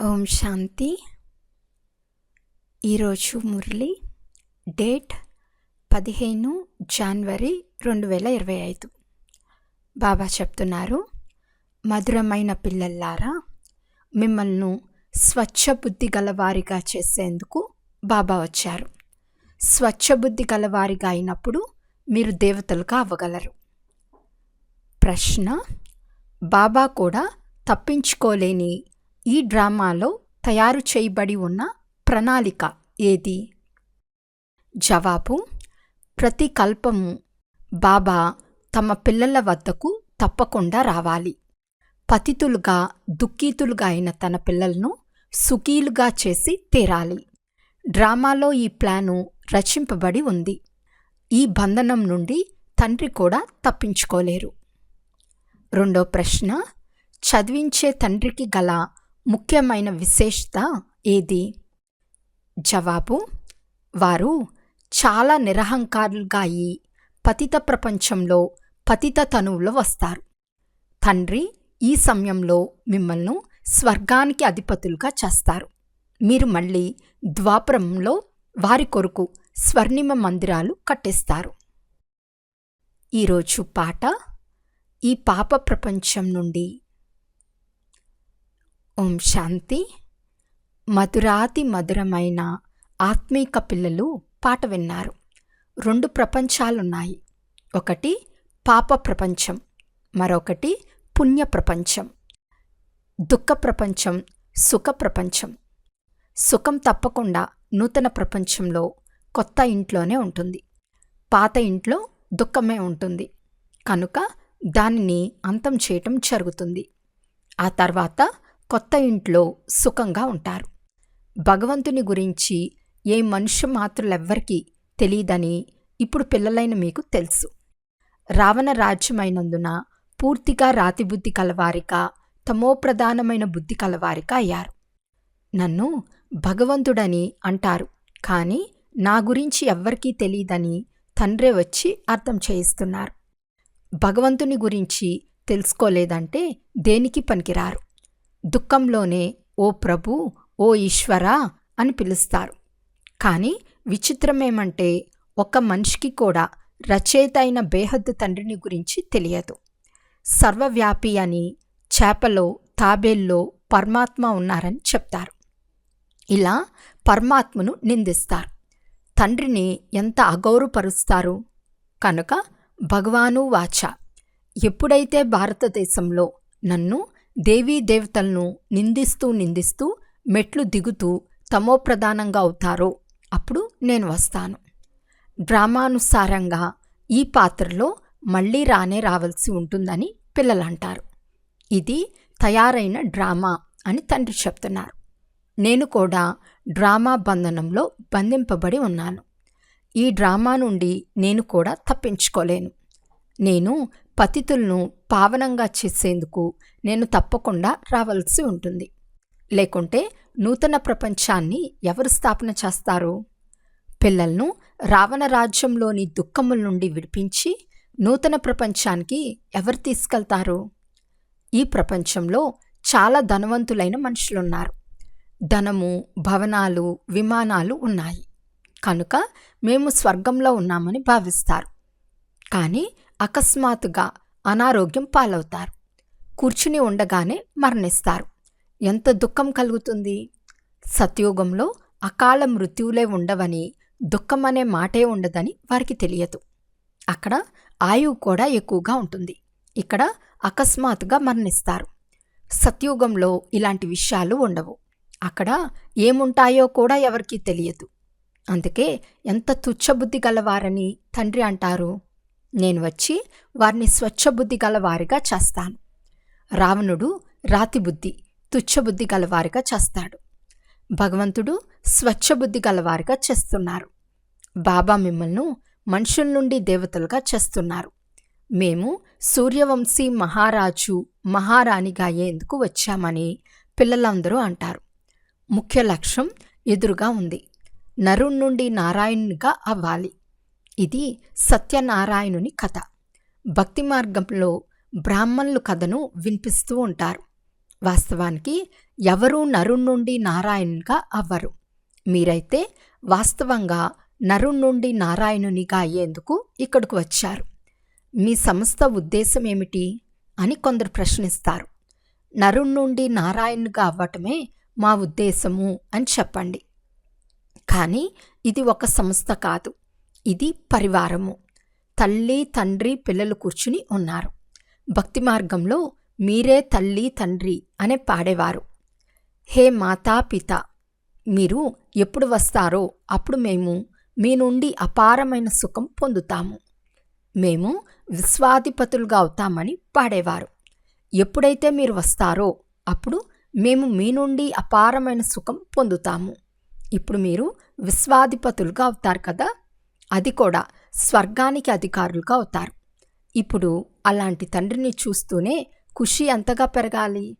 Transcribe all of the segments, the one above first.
ఓం శాంతి. ఈరోజు మురళి డేట్ పదిహేను జనవరి రెండు వేల ఇరవై ఐదు. బాబా చెప్తున్నారు మధురమైన పిల్లల్లారా మిమ్మల్ని స్వచ్ఛ బుద్ధి గలవారిగా చేసేందుకు బాబా వచ్చారు. స్వచ్ఛ బుద్ధి గలవారిగా అయినప్పుడు మీరు దేవతలుగా అవ్వగలరు. ప్రశ్న బాబా కూడా తప్పించుకోలేని ఈ డ్రామాలో తయారు చేయబడి ఉన్న ప్రణాళిక ఏది? జవాబు ప్రతి కల్పము బాబా తమ పిల్లల వద్దకు తప్పకుండా రావాలి. పతితులుగా దుఃఖీతులుగా అయిన తన పిల్లలను సుఖీలుగా చేసి తీరాలి. డ్రామాలో ఈ ప్లాను రచింపబడి ఉంది. ఈ బంధనం నుండి తండ్రి కూడా తప్పించుకోలేరు. రెండో ప్రశ్న చదివించే తండ్రికి గల ముఖ్యమైన విశేషత ఏది? జవాబు వారు చాలా నిరహంకారులుగా అయి పతిత ప్రపంచంలో పతిత తనువులో వస్తారు. తండ్రి ఈ సమయంలో మిమ్మల్ని స్వర్గానికి అధిపతులుగా చేస్తారు. మీరు మళ్ళీ ద్వాపరంలో వారి కొరకు స్వర్ణిమ మందిరాలు కట్టేస్తారు. ఈరోజు పాట ఈ పాప ప్రపంచం నుండి ఓం శాంతి. మధురాతి మధురమైన ఆత్మీక పిల్లలు పాట విన్నారు. రెండు ప్రపంచాలున్నాయి. ఒకటి పాప ప్రపంచం మరొకటి పుణ్య ప్రపంచం. దుఃఖ ప్రపంచం సుఖ ప్రపంచం. సుఖం తప్పకుండా నూతన ప్రపంచంలో కొత్త ఇంట్లోనే ఉంటుంది. పాత ఇంట్లో దుఃఖమే ఉంటుంది. కనుక దానిని అంతం చేయటం జరుగుతుంది. ఆ తర్వాత కొత్త ఇంట్లో సుఖంగా ఉంటారు. భగవంతుని గురించి ఏ మనుష్య మాత్రులెవ్వరికీ తెలియదని ఇప్పుడు పిల్లలైన మీకు తెలుసు. రావణ రాజ్యమైనందున పూర్తిగా రాతిబుద్ధి కలవారిక తమోప్రధానమైన బుద్ధి కలవారిక అయ్యారు. నన్ను భగవంతుడని అంటారు కానీ నా గురించి ఎవ్వరికీ తెలియదని తండ్రే వచ్చి అర్థం చేయిస్తున్నారు. భగవంతుని గురించి తెలుసుకోలేదంటే దేనికి పనికిరారు? దుఃఖంలోనే ఓ ప్రభు ఓ ఈశ్వరా అని పిలుస్తారు. కానీ విచిత్రమేమంటే ఒక మనిషికి కూడా రచయిత అయిన బేహద్దు తండ్రిని గురించి తెలియదు. సర్వవ్యాపి అని చేపలో తాబేల్లో పరమాత్మ ఉన్నారని చెప్తారు. ఇలా పరమాత్మను నిందిస్తారు. తండ్రిని ఎంత అగౌరవపరుస్తారు? కనుక భగవాను వాచ. ఎప్పుడైతే భారతదేశంలో నన్ను దేవీ దేవతలను నిందిస్తూ నిందిస్తూ మెట్లు దిగుతూ తమోప్రధానంగా అవుతారో అప్పుడు నేను వస్తాను. డ్రామానుసారంగా ఈ పాత్రలో మళ్ళీ రానే రావాల్సి ఉంటుందని పిల్లలు అంటారు ఇది తయారైన డ్రామా అని తండ్రి చెప్తున్నారు. నేను కూడా డ్రామా బంధనంలో బంధింపబడి ఉన్నాను. ఈ డ్రామా నుండి నేను కూడా తప్పించుకోలేను. నేను పతితులను పావనంగా చేసేందుకు నేను తప్పకుండా రావాల్సి ఉంటుంది. లేకుంటే నూతన ప్రపంచాన్ని ఎవరు స్థాపన చేస్తారు? పిల్లలను రావణ రాజ్యంలోని దుఃఖముల నుండి విడిపించి నూతన ప్రపంచానికి ఎవరు తీసుకెళ్తారు? ఈ ప్రపంచంలో చాలా ధనవంతులైన మనుషులున్నారు. ధనము భవనాలు విమానాలు ఉన్నాయి. కనుక మేము స్వర్గంలో ఉన్నామని భావిస్తారు. కానీ అకస్మాత్తుగా అనారోగ్యం పాలవుతారు. కూర్చుని ఉండగానే మరణిస్తారు. ఎంత దుఃఖం కలుగుతుంది? సత్యోగంలో అకాల మృత్యువులే ఉండవని దుఃఖం అనే మాటే ఉండదని వారికి తెలియదు. అక్కడ ఆయువు కూడా ఎక్కువగా ఉంటుంది. ఇక్కడ అకస్మాత్తుగా మరణిస్తారు. సత్యుగంలో ఇలాంటి విషయాలు ఉండవు. అక్కడ ఏముంటాయో కూడా ఎవరికీ తెలియదు. అందుకే ఎంత తుచ్చబుద్ధి గలవారని తండ్రి అంటారు? నేను వచ్చి వారిని స్వచ్ఛబుద్ధి గలవారిగా చేస్తాను. రావణుడు రాతిబుద్ధి తుచ్చబుద్ధి గలవారిగా చేస్తాడు. భగవంతుడు స్వచ్ఛబుద్ధి గలవారిగా చేస్తున్నారు. బాబా మిమ్మల్ని మనుషుల నుండి దేవతలుగా చేస్తున్నారు. మేము సూర్యవంశీ మహారాజు మహారాణిగా అయ్యేందుకు వచ్చామని పిల్లలందరూ అంటారు. ముఖ్య లక్ష్యం ఎదురుగా ఉంది. నరుణ్ నుండి నారాయణ్గా అవ్వాలి. ఇది సత్యనారాయణుని కథ. భక్తి మార్గంలో బ్రాహ్మణులు కథను వినిపిస్తూ ఉంటారు. వాస్తవానికి ఎవరూ నరుణ్ నుండి నారాయణునిగా అవ్వరు. మీరైతే వాస్తవంగా నరుణ్ నుండి నారాయణునిగా అయ్యేందుకు ఇక్కడికి వచ్చారు. మీ సంస్థ ఉద్దేశం ఏమిటి? అని కొందరు ప్రశ్నిస్తారు. నరుణ్ నుండి నారాయణుగా అవ్వటమే మా ఉద్దేశము అని చెప్పండి. కానీ ఇది ఒక సంస్థ కాదు. ఇది పరివారము. తల్లి తండ్రి పిల్లలు కూర్చుని ఉన్నారు. భక్తి మార్గంలో మీరే తల్లి తండ్రి అనే పాడేవారు. హే మాతా పిత మీరు ఎప్పుడు వస్తారో అప్పుడు మేము మీ నుండి అపారమైన సుఖం పొందుతాము. మేము విశ్వాధిపతులుగా అవుతామని పాడేవారు. ఎప్పుడైతే మీరు వస్తారో అప్పుడు మేము మీ నుండి అపారమైన సుఖం పొందుతాము. ఇప్పుడు మీరు విశ్వాధిపతులుగా అవుతారు కదా? అది కూడా స్వర్గానికి అధికారులుగా అవుతారు. ఇప్పుడు అలాంటి తండ్రిని చూస్తూనే ఖుషి ఎంతగా పెరగాలి?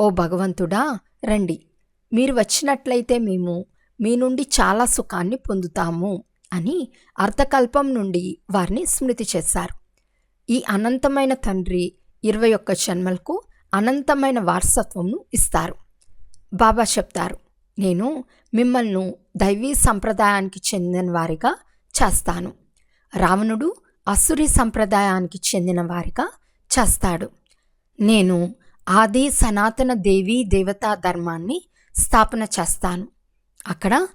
ఓ భగవంతుడా రండి. మీరు వచ్చినట్లయితే మేము మీ నుండి చాలా సుఖాన్ని పొందుతాము అని అర్థకల్పం నుండి వారిని స్మృతి చేశారు. ఈ అనంతమైన తండ్రి ఇరవై ఒక్క జన్మలకు అనంతమైన వారసత్వంను ఇస్తారు. బాబా చెప్తారు నేను మిమ్మల్ని దైవీ సంప్రదాయానికి చెందిన వారిగా చేస్తాను. రావణుడు అసురి సంప్రదాయానికి చెందిన వారిగా చేస్తాడు. నేను ఆది సనాతన దేవీ దేవతా ధర్మాన్ని స్థాపన చేస్తాను. అక్కడ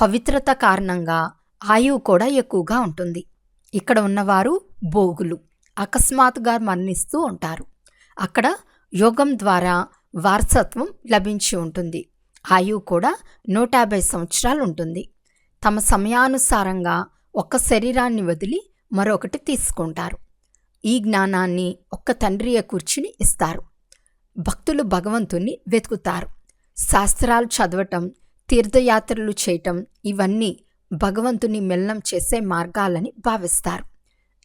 పవిత్రత కారణంగా ఆయువు కూడా ఎక్కువగా ఉంటుంది. ఇక్కడ ఉన్నవారు భోగులు. అకస్మాత్తుగా మరణిస్తూ ఉంటారు. అక్కడ యోగం ద్వారా వారసత్వం లభించి ఉంటుంది. ఆయువు కూడా నూట యాభై సంవత్సరాలు ఉంటుంది. తమ సమయానుసారంగా ఒక్క శరీరాన్ని వదిలి మరొకటి తీసుకుంటారు. ఈ జ్ఞానాన్ని ఒక్క తండ్రియ కూర్చుని ఇస్తారు. భక్తులు భగవంతుణ్ణి వెతుకుతారు. శాస్త్రాలు చదవటం తీర్థయాత్రలు చేయటం ఇవన్నీ భగవంతుని మిలనం చేసే మార్గాలని భావిస్తారు.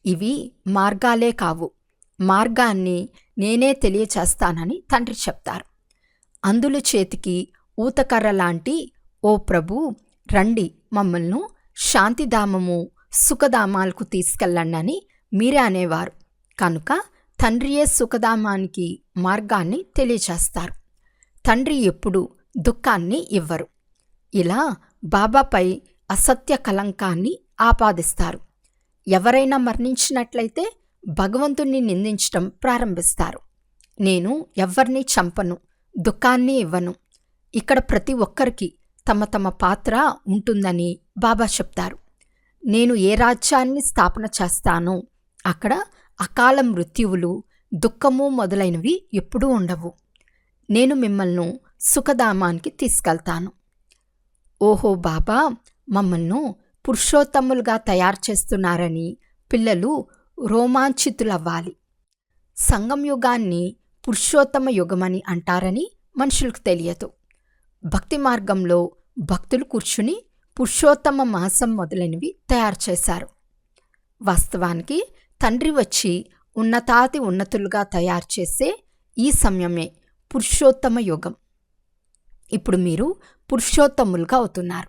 ఇవి మార్గాలే కావు. మార్గాన్ని నేనే తెలియచేస్తానని తండ్రి చెప్తారు. అందుల చేతికి ఊతకర్ర లాంటి ఓ ప్రభు రండి మమ్మల్ని శాంతిధామము సుఖధామాలకు తీసుకెళ్ళండి మీరే అనేవారు. కనుక తండ్రియే సుఖధామానికి మార్గాన్ని తెలియచేస్తారు తండ్రి ఎప్పుడు దుఃఖాన్ని ఇవ్వరు. ఇలా బాబాపై అసత్య కలంకాన్ని ఆపాదిస్తారు. ఎవరైనా మరణించినట్లయితే భగవంతుణ్ణి నిందించటం ప్రారంభిస్తారు. నేను ఎవరిని చంపను దుఃఖాన్ని ఇవ్వను. ఇక్కడ ప్రతి ఒక్కరికి తమ తమ పాత్ర ఉంటుందని బాబా చెప్తారు. నేను ఏ రాజ్యాన్ని స్థాపన చేస్తానో అక్కడ అకాల మృత్యువులు దుఃఖము మొదలైనవి ఎప్పుడూ ఉండవు. నేను మిమ్మల్ని సుఖధామానికి తీసుకెళ్తాను. ఓహో బాబా మమ్మల్ని పురుషోత్తములుగా తయారు చేస్తున్నారని పిల్లలు రోమాంచితులవ్వాలి. సంగం యుగాన్ని పురుషోత్తమ యుగమని అంటారని మనుషులకు తెలియదు. భక్తి మార్గంలో భక్తులు కూర్చుని పురుషోత్తమ మాసం మొదలైనవి తయారు చేశారు. వాస్తవానికి తండ్రి వచ్చి ఉన్నతాతి ఉన్నతులుగా తయారు చేసే ఈ సమయమే పురుషోత్తమ యుగం. ఇప్పుడు మీరు పురుషోత్తములుగా అవుతున్నారు.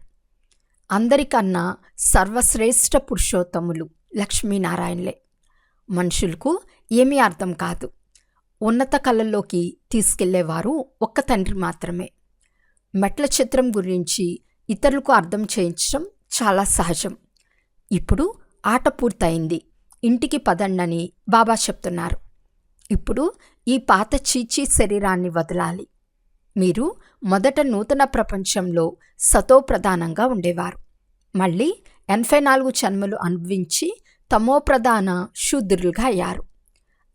అందరికన్నా సర్వశ్రేష్ఠ పురుషోత్తములు లక్ష్మీనారాయణలే. మనుషులకు ఏమీ అర్థం కాదు. ఉన్నత కళల్లోకి తీసుకెళ్ళేవారు ఒక్క తండ్రి మాత్రమే. మెట్ల చిత్రం గురించి ఇతరులకు అర్థం చేయించడం చాలా సహజం. ఇప్పుడు ఆట పూర్తయింది. ఇంటికి పదండని బాబా చెప్తున్నారు. ఇప్పుడు ఈ పాత చీచీ శరీరాన్ని వదలాలి. మీరు మొదట నూతన ప్రపంచంలో సతో ప్రధానంగా ఉండేవారు. మళ్ళీ ఎనభై నాలుగు జన్మలు అనుభవించి తమో ప్రధాన శూద్రులుగా అయ్యారు.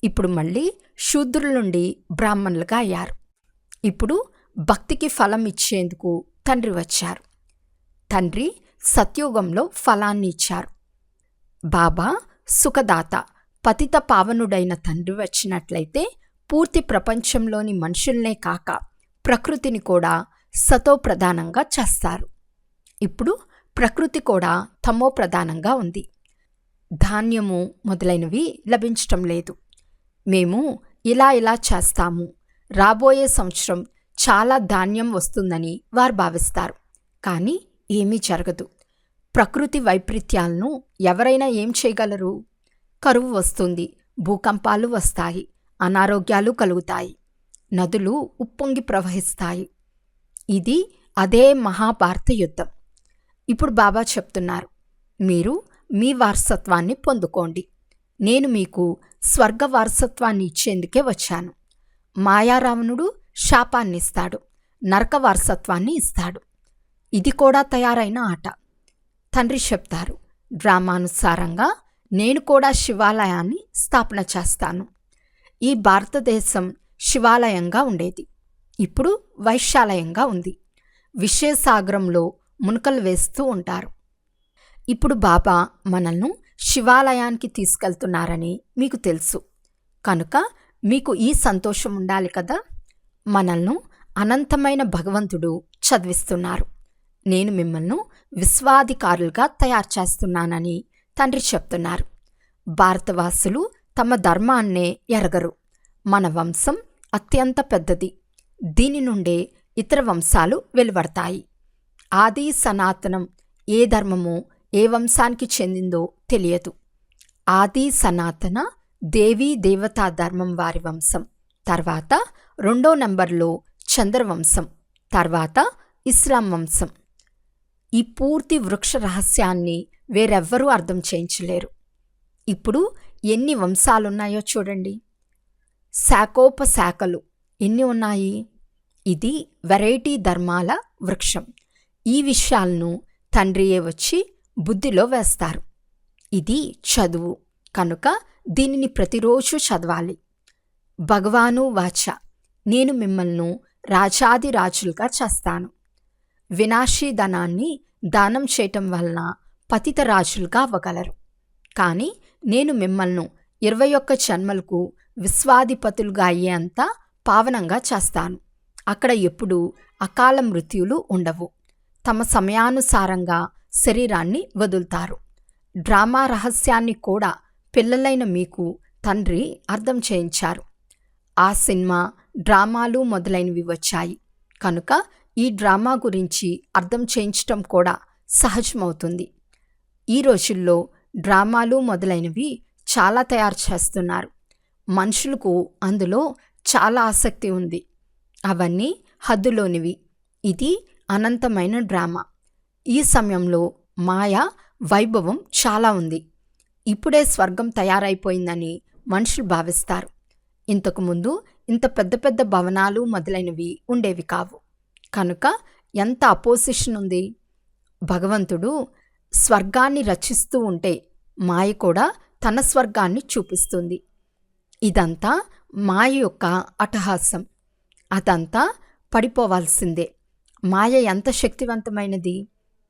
ఇప్పుడు మళ్ళీ శూద్రుల నుండి బ్రాహ్మణులుగా అయ్యారు. ఇప్పుడు భక్తికి ఫలం ఇచ్చేందుకు తండ్రి వచ్చారు. తండ్రి సత్యుగంలో ఫలాన్ని ఇచ్చారు. బాబా సుఖదాత పతిత పావనుడైన తండ్రి వచ్చినట్లయితే పూర్తి ప్రపంచంలోని మనుషుల్నే కాక ప్రకృతిని కూడా సతో ప్రధానంగా చేస్తారు. ఇప్పుడు ప్రకృతి కూడా తమో ప్రధానంగా ఉంది. ధాన్యము మొదలైనవి లభించటం లేదు. మేము ఇలా ఇలా చేస్తాము. రాబోయే సంవత్సరం చాలా ధాన్యం వస్తుందని వారు భావిస్తారు. కానీ ఏమీ జరగదు. ప్రకృతి వైపరీత్యాలను ఎవరైనా ఏం చేయగలరు? కరువు వస్తుంది భూకంపాలు వస్తాయి అనారోగ్యాలు కలుగుతాయి నదులు ఉప్పొంగి ప్రవహిస్తాయి. ఇది అదే మహాభారత యుద్ధం. ఇప్పుడు బాబా చెప్తున్నారు మీరు మీ వారసత్వాన్ని పొందుకోండి. నేను మీకు స్వర్గ వారసత్వాన్ని ఇచ్చేందుకే వచ్చాను. మాయారావణుడు శాపాన్ని ఇస్తాడు నరక వారసత్వాన్ని ఇస్తాడు. ఇది కూడా తయారైన ఆట. తండ్రి చెప్తారు డ్రామానుసారంగా నేను కూడా శివాలయాన్ని స్థాపన చేస్తాను. ఈ భారతదేశం శివాలయంగా ఉండేది. ఇప్పుడు వైశాలయంగా ఉంది. విషయసాగరంలో మునకలు వేస్తూ ఉంటారు. ఇప్పుడు బాబా మనల్ని శివాలయానికి తీసుకెళ్తున్నారని మీకు తెలుసు. కనుక మీకు ఈ సంతోషం ఉండాలి కదా? మనల్ను అనంతమైన భగవంతుడు చదివిస్తున్నారు. నేను మిమ్మల్ని విశ్వాధికారులుగా తయారు చేస్తున్నానని తండ్రి చెప్తున్నారు. భారతవాసులు తమ ధర్మాన్నే ఎరగరు. మన వంశం అత్యంత పెద్దది. దీని నుండే ఇతర వంశాలు వెలువడతాయి. ఆది సనాతనం ఏ ధర్మమో ఏ వంశానికి చెందిందో తెలియదు. ఆది సనాతన దేవీ దేవతా ధర్మం వారి వంశం. తర్వాత రెండో నంబర్లో చంద్రవంశం తర్వాత ఇస్లాం వంశం. ఈ పూర్తి వృక్ష రహస్యాన్ని వేరెవ్వరూ అర్థం చేయించలేరు. ఇప్పుడు ఎన్ని వంశాలున్నాయో చూడండి. శాఖోపశాఖలు ఎన్ని ఉన్నాయి? ఇది వెరైటీ ధర్మాల వృక్షం. ఈ విషయాలను తండ్రియే వచ్చి బుద్ధిలో వేస్తారు. ఇది చదువు. కనుక దీనిని ప్రతిరోజు చదవాలి. భగవాను వాచ. నేను మిమ్మల్ని రాజాది రాజులుగా చేస్తాను. వినాశీ ధనాన్ని దానం చేయటం వలన పతిత రాజులుగా అవ్వగలరు. కానీ నేను మిమ్మల్ని ఇరవై ఒక్క జన్మలకు విశ్వాధిపతులుగా అయ్యేంత పావనంగా చేస్తాను. అక్కడ ఎప్పుడూ అకాల మృత్యులు ఉండవు. తమ సమయానుసారంగా శరీరాన్ని వదులుతారు. డ్రామా రహస్యాన్ని కూడా పిల్లలైన మీకు తండ్రి అర్థం చేయించారు. ఆ సినిమా డ్రామాలు మొదలైనవి వచ్చాయి. కనుక ఈ డ్రామా గురించి అర్థం చేయించటం కూడా సహజమవుతుంది. ఈ రోజుల్లో డ్రామాలు మొదలైనవి చాలా తయారు చేస్తున్నారు. మనుషులకు అందులో చాలా ఆసక్తి ఉంది. అవన్నీ హద్దులోనివి. ఇది అనంతమైన డ్రామా. ఈ సమయంలో మాయ వైభవం చాలా ఉంది. ఇప్పుడే స్వర్గం తయారైపోయిందని మనుషులు భావిస్తారు. ఇంతకుముందు ఇంత పెద్ద పెద్ద భవనాలు మొదలైనవి ఉండేవి కావు. కనుక ఎంత అపోజిషన్ ఉంది? భగవంతుడు స్వర్గాన్ని రచిస్తూ ఉంటే మాయ కూడా తన స్వర్గాన్ని చూపిస్తుంది. ఇదంతా మాయ యొక్క అటహాసం. అదంతా పడిపోవాల్సిందే. మాయ ఎంత శక్తివంతమైనది?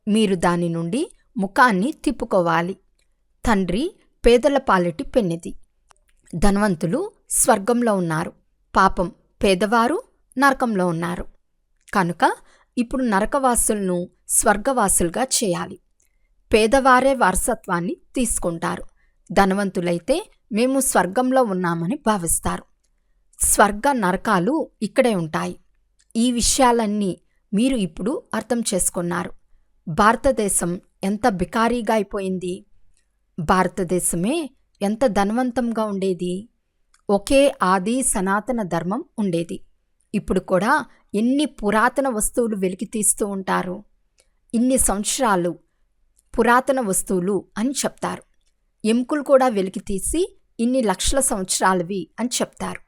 మీరు దాని నుండి ముఖాన్ని తిప్పుకోవాలి. తండ్రి పేదల పాలిటి పెన్నిది. ధనవంతులు స్వర్గంలో ఉన్నారు. పాపం పేదవారు నరకంలో ఉన్నారు. కనుక ఇప్పుడు నరకవాసులను స్వర్గవాసులుగా చేయాలి. పేదవారే వారసత్వాన్ని తీసుకుంటారు. ధనవంతులైతే మేము స్వర్గంలో ఉన్నామని భావిస్తారు. స్వర్గ నరకాలు ఇక్కడే ఉంటాయి. ఈ విషయాలన్నీ మీరు ఇప్పుడు అర్థం చేసుకున్నారు. భారతదేశం ఎంత బికారీగా అయిపోయింది? భారతదేశమే ఎంత ధనవంతంగా ఉండేది? ఒకే ఆది సనాతన ధర్మం ఉండేది. ఇప్పుడు కూడా ఎన్ని పురాతన వస్తువులు వెలికి తీస్తూ ఉంటారు ఇన్ని సంవత్సరాలు పురాతన వస్తువులు అని చెప్తారు. ఎముకలు కూడా వెలికి తీసి ఇన్ని లక్షల సంవత్సరాలవి అని చెప్తారు.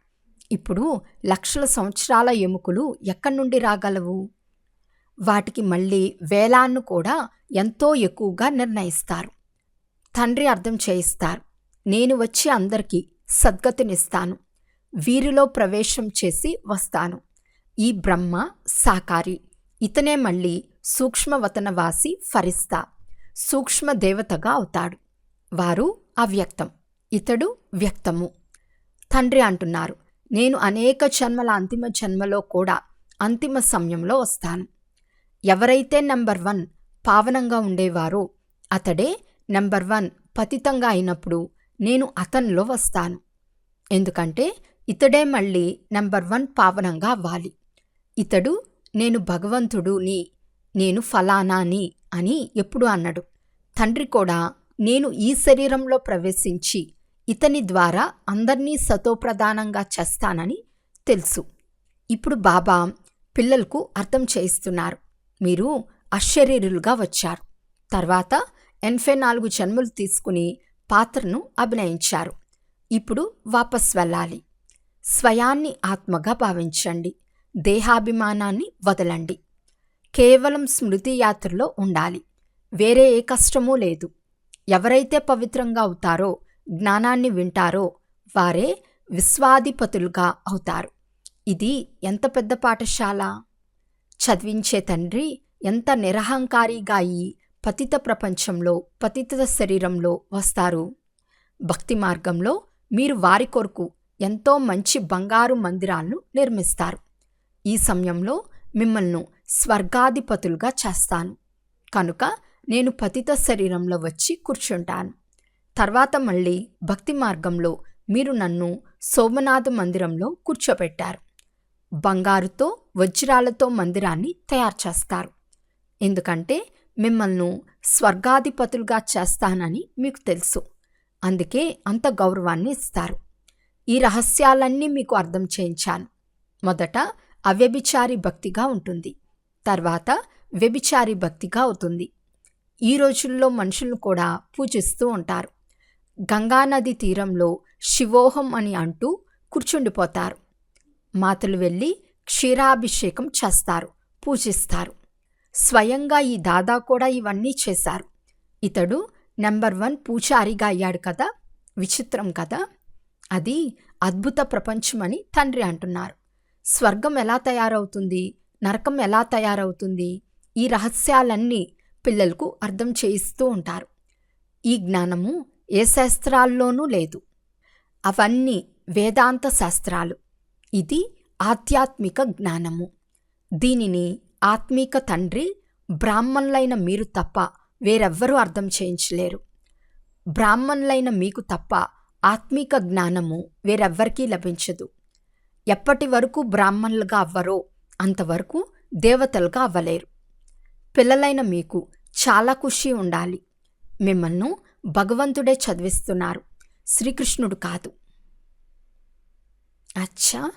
ఇప్పుడు లక్షల సంవత్సరాల ఎముకలు ఎక్కడి నుండి రాగలవు? వాటికి మళ్ళీ వేలాన్ని కూడా ఎంతో ఎక్కువగా నిర్ణయిస్తారు. తండ్రి అర్థం చేయిస్తారు. నేను వచ్చి అందరికీ సద్గతినిస్తాను. వీరిలో ప్రవేశం చేసి వస్తాను. ఈ బ్రహ్మ సాకారి. ఇతనే మళ్ళీ సూక్ష్మవతనవాసి ఫరిస్తా. సూక్ష్మ దేవతగా అవుతాడు. వారు అవ్యక్తం. ఇతడు వ్యక్తము. తండ్రి అంటున్నారు. నేను అనేక జన్మల అంతిమ జన్మలో కూడా అంతిమ సమయంలో వస్తాను. ఎవరైతే నెంబర్ వన్ పావనంగా ఉండేవారో అతడే నెంబర్ వన్ పతితంగా అయినప్పుడు నేను అతనిలో వస్తాను. ఎందుకంటే ఇతడే మళ్ళీ నెంబర్ వన్ పావనంగా అవ్వాలి. ఇతడు నేను భగవంతుడుని నేను ఫలానాని అని ఎప్పుడు అన్నాడు. తండ్రి కూడా నేను ఈ శరీరంలో ప్రవేశించి ఇతని ద్వారా అందర్నీ సతోప్రధానంగా చేస్తానని తెలుసు. ఇప్పుడు బాబా పిల్లలకు అర్థం చేయిస్తున్నారు. మీరు అశరీరులుగా వచ్చారు. తర్వాత ఎనభై నాలుగు జన్మలు తీసుకుని పాత్రను అభినయించారు. ఇప్పుడు వాపస్ వెళ్ళాలి. స్వయాన్ని ఆత్మగా భావించండి. దేహాభిమానాన్ని వదలండి. కేవలం స్మృతి యాత్రలో ఉండాలి. వేరే ఏ కష్టమూ లేదు. ఎవరైతే పవిత్రంగా అవుతారో జ్ఞానాన్ని వింటారో వారే విశ్వాధిపతులుగా అవుతారు. ఇది ఎంత పెద్ద పాఠశాల? చదివించే తండ్రి ఎంత నిరహంకారిగా అయి పతిత ప్రపంచంలో పతిత శరీరంలో వస్తారు. భక్తి మార్గంలో మీరు వారి కొరకు ఎంతో మంచి బంగారు మందిరాలను నిర్మిస్తారు. ఈ సమయంలో మిమ్మల్ని స్వర్గాధిపతులుగా చేస్తాను. కనుక నేను పతిత శరీరంలో వచ్చి కూర్చుంటాను. తర్వాత మళ్ళీ భక్తి మార్గంలో మీరు నన్ను సోమనాథ మందిరంలో కూర్చోబెట్టారు బంగారుతో వజ్రాలతో మందిరాన్ని తయారు చేస్తారు. ఎందుకంటే మిమ్మల్ని స్వర్గాధిపతులుగా చేస్తానని మీకు తెలుసు. అందుకే అంత గౌరవాన్ని ఇస్తారు. ఈ రహస్యాలన్నీ మీకు అర్థం చేయించాను. మొదట అవ్యభిచారి భక్తిగా ఉంటుంది. తర్వాత వ్యభిచారి భక్తిగా అవుతుంది. ఈ రోజుల్లో మనుషులను కూడా పూజిస్తూ ఉంటారు. గంగానది తీరంలో శివోహం అని అంటూ కూర్చుండిపోతారు. మాతలు వెళ్ళి క్షీరాభిషేకం చేస్తారు పూజిస్తారు. స్వయంగా ఈ దాదా కూడా ఇవన్నీ చేశారు. ఇతడు నెంబర్ వన్ పూజారిగా అయ్యాడు కదా విచిత్రం కదా? అది అద్భుత ప్రపంచమని తండ్రి అంటున్నారు. స్వర్గం ఎలా తయారవుతుంది నరకం ఎలా తయారవుతుంది ఈ రహస్యాలన్నీ పిల్లలకు అర్థం చేయిస్తూ ఉంటారు. ఈ జ్ఞానము ఏ శాస్త్రాల్లోనూ లేదు. అవన్నీ వేదాంత శాస్త్రాలు. ఇది ఆధ్యాత్మిక జ్ఞానము. దీనిని ఆత్మీక తండ్రి బ్రాహ్మణులైన మీరు తప్ప వేరెవ్వరూ అర్థం చేయించలేరు. బ్రాహ్మణులైన మీకు తప్ప ఆత్మీక జ్ఞానము వేరెవ్వరికీ లభించదు. ఎప్పటి వరకు బ్రాహ్మణులుగా అవ్వరో అంతవరకు దేవతలుగా అవ్వలేరు. పిల్లలైన మీకు చాలా ఖుషి ఉండాలి. మిమ్మల్ని భగవంతుడే చదివిస్తున్నారు. శ్రీకృష్ణుడు కాదు. అచ్చా!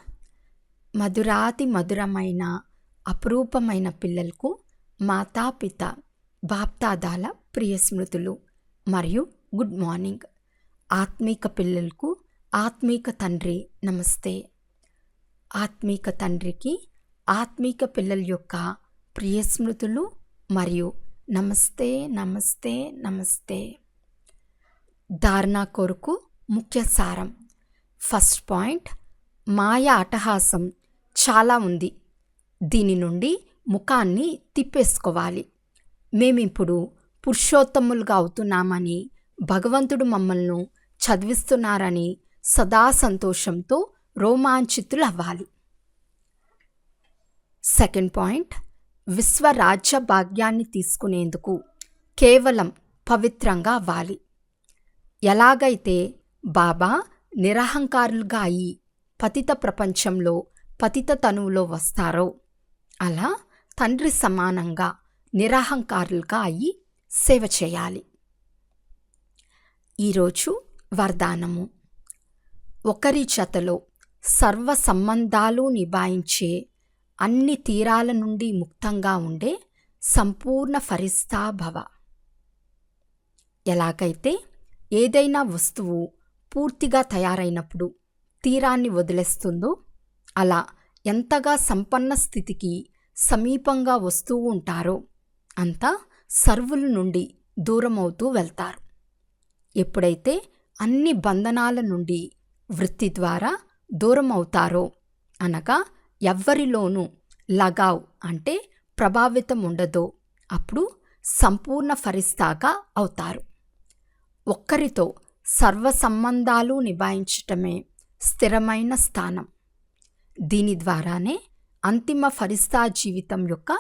మధురాతి మధురమైన అపురూపమైన పిల్లలకు మాతాపిత బాప్తాదాల ప్రియ స్మృతులు మరియు గుడ్ మార్నింగ్. ఆత్మీక పిల్లలకు ఆత్మీక తండ్రి నమస్తే. ఆత్మీక తండ్రికి ఆత్మీక పిల్లల యొక్క ప్రియ స్మృతులు మరియు నమస్తే నమస్తే నమస్తే. ధారణ కొరకు ముఖ్య సారం. ఫస్ట్ పాయింట్ మాయ అటహాసం చాలా ఉంది. దీని నుండి ముఖాన్ని తిప్పేసుకోవాలి. మేమిప్పుడు పురుషోత్తములుగా అవుతున్నామని భగవంతుడు మమ్మల్ని చదివిస్తున్నారని సదా సంతోషంతో రోమాంచితులు అవ్వాలి సెకండ్ పాయింట్. విశ్వరాజ్య భాగ్యాన్ని తీసుకునేందుకు కేవలం పవిత్రంగా అవ్వాలి. ఎలాగైతే బాబా నిరహంకారులుగా అయి పతిత ప్రపంచంలో పతిత తనువులో వస్తారో అలా తండ్రి సమానంగా నిరహంకారులుగా అయి సేవ చేయాలి. ఈరోజు వరదానము. ఒకరి జతలో సర్వ సంబంధాలు నిభాయించే అన్ని తీరాల నుండి ముక్తంగా ఉండే సంపూర్ణ ఫరిస్తాభవ ఎలాగైతే ఏదైనా వస్తువు పూర్తిగా తయారైనప్పుడు తీరాన్ని వదిలేస్తుందో అలా ఎంతగా సంపన్న స్థితికి సమీపంగా వస్తూ ఉంటారో. అంతా సర్వుల నుండి దూరమవుతూ వెళ్తారు. ఎప్పుడైతే అన్ని బంధనాల నుండి వృత్తి ద్వారా దూరం అవుతారో అనగా ఎవ్వరిలోనూ లగావ్ అంటే ప్రభావితం ఉండదో. అప్పుడు సంపూర్ణ ఫరిస్తాగా అవుతారు. ఒక్కరితో సర్వ సంబంధాలు నిభాయించటమే స్థిరమైన స్థానం. దీని ద్వారానే అంతిమ ఫరిస్తా జీవితం యొక్క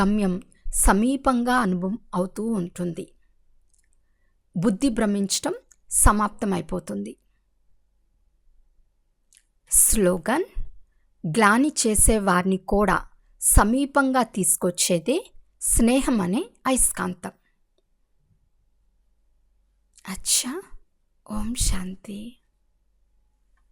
గమ్యం సమీపంగా అనుభవం అవుతూ ఉంటుంది. బుద్ధి భ్రమించటం సమాప్తమైపోతుంది. స్లోగన్ గ్లాని చేసే వారిని కూడా సమీపంగా తీసుకొచ్చేదే స్నేహం అనే అయస్కాంతం. అచ్చా ఓం శాంతి.